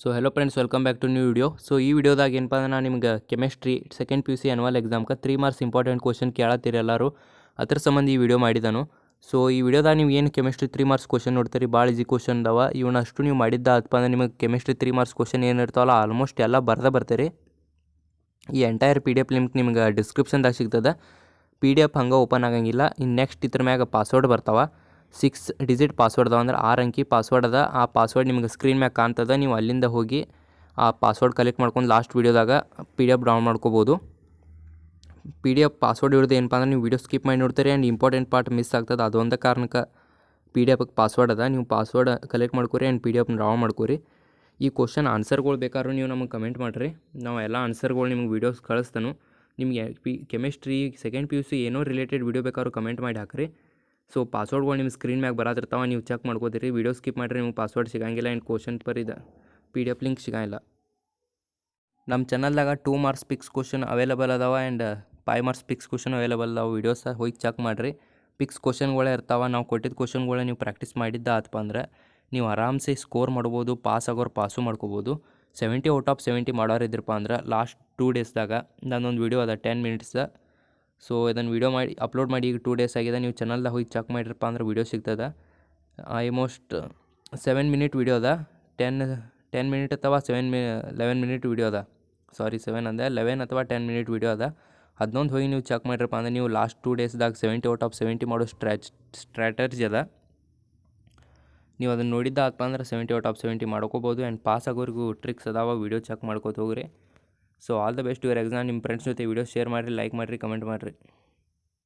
So hello friends welcome back to new video so ಈ ವಿಡಿಯೋದಾಗ ಏನಪ್ಪ ಅಂದ್ರೆ ನಾನು ನಿಮ್ಗೆ chemistry second P U C annual ಎಕ್ಸಾಮ್ಗೆ ತ್ರೀ ಮಾರ್ಕ್ಸ್ ಇಂಪಾರ್ಟೆಂಟ್ ಕ್ವಶನ್ ಕೇಳತ್ತೀರಿ ಎಲ್ಲರೂ. ಅದ್ರ ಸಂಬಂಧ ಈ ವಿಡಿಯೋ ಮಾಡಿದಾನು. ಸೊ ಈ ವಿಡಿಯೋದಾಗ ನೀವು ಏನು ಕೆಮಿಸ್ಟ್ರಿ ತ್ರೀ ಮಾರ್ಕ್ಸ್ ಕ್ವಶನ್ ನೋಡ್ತೀರಿ? ಭಾಳ ಈಸಿ ಕ್ವಶನ್ ಅದಾವ. ಇವನ್ನ ಅಷ್ಟು ನೀವು ಮಾಡಿದ್ದ ಅದಪ್ಪ ಅಂದ್ರೆ ನಿಮಗೆ ಕೆಮಿಸ್ಟ್ರಿ ತ್ರೀ ಮಾರ್ಕ್ಸ್ ಕ್ವಶನ್ ಏನು ಇರ್ತಾವಲ್ಲ ಆಲ್ಮೋಸ್ಟ್ ಎಲ್ಲ ಬರ್ದ ಬರ್ತೀರಿ. ಈ entire P D F link ನಿಮ್ಗೆ ಡಿಸ್ಕ್ರಿಪ್ಷನ್ದಾಗ ಸಿಗ್ತದೆ. ಪಿ ಡಿ ಎಫ್ ಹಂಗೆ ಓಪನ್ ಆಗಂಗಿಲ್ಲ. ಇನ್ನು ನೆಕ್ಸ್ಟ್ ಇದ್ರ ಮ್ಯಾಗ ಪಾಸ್ವರ್ಡ್ ಬರ್ತಾವ. ಸಿಕ್ಸ್ ಡಿಜಿಟ್ ಪಾಸ್ವರ್ಡ್ ಅದಾವ ಅಂದ್ರೆ ಆರು ಅಂಕಿ ಪಾಸ್ವರ್ಡ್ ಅದ. ಆ ಪಾಸ್ವರ್ಡ್ ನಿಮ್ಗೆ ಸ್ಕ್ರೀನ್ ಮ್ಯಾಗ ಕಾಣ್ತದ. ನೀವು ಅಲ್ಲಿಂದ ಹೋಗಿ ಆ ಪಾಸ್ವರ್ಡ್ ಕಲೆಕ್ಟ್ ಮಾಡ್ಕೊಂಡು ಲಾಸ್ಟ್ ವೀಡಿಯೋದಾಗ ಪಿ ಡಿ ಎಫ್ ಡೌನ್ ಮಾಡ್ಕೋಬೋದು. ಪಿ ಡಿ ಎಫ್ ಪಾಸ್ವರ್ಡ್ ಹಿಡಿದು ಏನಪ್ಪ ಅಂದ್ರೆ ನೀವು ವೀಡಿಯೋ ಸ್ಕಿಪ್ ಮಾಡಿ ನೋಡ್ತೀರಿ ಆ್ಯಂಡ್ ಇಂಪಾರ್ಟೆಂಟ್ ಪಾರ್ಟ್ ಮಿಸ್ ಆಗ್ತದೆ. ಅದೊಂದು ಕಾರಣಕ್ಕೆ ಪಿ ಡಿ ಎಫ್ಗೆ ಪಾಸ್ವರ್ಡ್ ಅದ. ನೀವು ಪಾಸ್ವರ್ಡ್ ಕಲೆಕ್ಟ್ ಮಾಡ್ಕೊರಿ and P D F draw ಮಾಡ್ಕೊರಿ. ಈ ಕ್ವಶನ್ ಆನ್ಸರ್ಗಳು ಬೇಕಾದ್ರೂ ನೀವು ನಮಗೆ ಕಮೆಂಟ್ ಮಾಡಿರಿ. ನಾವು ಎಲ್ಲ ಆನ್ಸರ್ಗಳು ನಿಮ್ಗೆ ವೀಡಿಯೋಸ್ ಕಳಿಸ್ತಾನು. ನಿಮಗೆ P chemistry second P U C ಏನೋ ರಿಲೇಟೆಡ್ ವೀಡಿಯೋ ಬೇಕಾದ್ರೂ ಕಮೆಂಟ್ ಮಾಡಿ ಹಾಕ್ರಿ. ಸೊ ಪಾಸ್ವರ್ಡ್ಗಳು ನಿಮ್ಮ ಸ್ಕ್ರೀನ್ ಮ್ಯಾಗ ಬರತ್ತಿರ್ತಾವೆ ನೀವು ಚೆಕ್ ಮಾಡ್ಕೋತೀರಿ. ವೀಡಿಯೋ ಸ್ಕಿಪ್ ಮಾಡಿರಿ, ನಿಮ್ಗೆ ಪಾಸ್ವರ್ಡ್ ಸಿಗಂಗಿಲ್ಲ ಆ್ಯಂಡ್ ಕ್ವಶನ್ ಪರ್ ಇದೆ. ಪಿ ಡಿ ಎಫ್ ಲಿಂಕ್ ಸಿಗಂಗಿಲ್ಲ. ನಮ್ಮ ಚಾನಲ್ದಾಗ two marks picks question available ಅದಾವ and five marks picks question available ಅದಾವ ವೀಡಿಯೋಸ ಹೋಗಿ ಚೆಕ್ ಮಾಡಿರಿ. ಪಿಕ್ಸ್ ಕ್ವಶನ್ಗಳೇ ಇರ್ತಾವೆ, ನಾವು ಕೊಟ್ಟಿದ್ದ ಕ್ವಶನ್ಗಳೇ ನೀವು ಪ್ರಾಕ್ಟೀಸ್ ಮಾಡಿದ್ದ ಆತಪ್ಪ ಅಂದ್ರೆ ನೀವು ಆರಾಮ್ಸೆ ಸ್ಕೋರ್ ಮಾಡ್ಬೋದು ಪಾಸ್ ಆಗೋರು ಪಾಸು ಮಾಡ್ಕೋಬೋದು. ಸೆವೆಂಟಿ ಔಟ್ ಆಫ್ ಸೆವೆಂಟಿ ಮಾಡೋರು ಇದ್ರಪ್ಪ ಅಂದ್ರೆ ಲಾಸ್ಟ್ ಟೂ ಡೇಸ್ದಾಗ ನಾನೊಂದು ವೀಡಿಯೋ ಅದ ಟೆನ್ ಮಿನಿಟ್ಸ್ದ ಸೊ ಇದನ್ನು ವೀಡಿಯೋ ಮಾಡಿ ಅಪ್ಲೋಡ್ ಮಾಡಿ, ಈಗ ಟೂ ಡೇಸ್ ಆಗಿದೆ. ನೀವು ಚಾನಲ್ದಾಗ ಹೋಗಿ ಚೆಕ್ ಮಾಡಿರಪ್ಪ ಅಂದ್ರೆ ವೀಡಿಯೋ ಸಿಗ್ತದೆ. ಆಲ್ಮೋಸ್ಟ್ ಸೆವೆನ್ ಮಿನಿಟ್ ವೀಡಿಯೋ ಅದ. ಟೆನ್ ಟೆನ್ ಮಿನಿಟ್ ಅಥವಾ ಸೆವೆನ್ ಮಿ ಲೆವೆನ್ ಮಿನಿಟ್ ವೀಡಿಯೋ ಅದ. ಸಾರಿ ಸೆವೆನ್ ಅಂದೆ. ಲೆವೆನ್ ಅಥವಾ ಟೆನ್ ಮಿನಿಟ್ ವೀಡಿಯೋ ಅದ. ಅದನ್ನೊಂದು ಹೋಗಿ ನೀವು ಚೆಕ್ ಮಾಡಿರಪ್ಪ ಅಂದ್ರೆ ನೀವು ಲಾಸ್ಟ್ ಟೂ ಡೇಸ್ದಾಗ ಸೆವೆಂಟಿ ಔಟ್ ಆಫ್ ಸೆವೆಂಟಿ ಮಾಡೋ ಸ್ಟ್ರಾಚ್ ಸ್ಟ್ರಾಟರ್ಜಿ ಅದ. ನೀವು ಅದನ್ನು ನೋಡಿದ್ದ ಆತ್ಪ ಅಂದ್ರೆ ಸೆವೆಂಟಿ ಔಟ್ ಆಫ್ ಸೆವೆಂಟಿ ಮಾಡ್ಕೋಬೋದು. ಆ್ಯಂಡ್ ಪಾಸ್ ಆಗೋರಿಗೂ ಟ್ರಿಕ್ಸ್ ಅದಾವ. ವೀಡಿಯೋ ಚೆಕ್ ಮಾಡ್ಕೋತ ಹೋಗ್ರಿ. So all the best your exam ನಿಮ್ಮ ಫ್ರೆಂಡ್ಸ್ ಜೊತೆ ವೀಡಿಯೋ ಶೇರ್ ಮಾಡಿರಿ ಲೈಕ್ ಮಾಡಿರಿ ಕಮೆಂಟ್ ಮಾಡಿರಿ.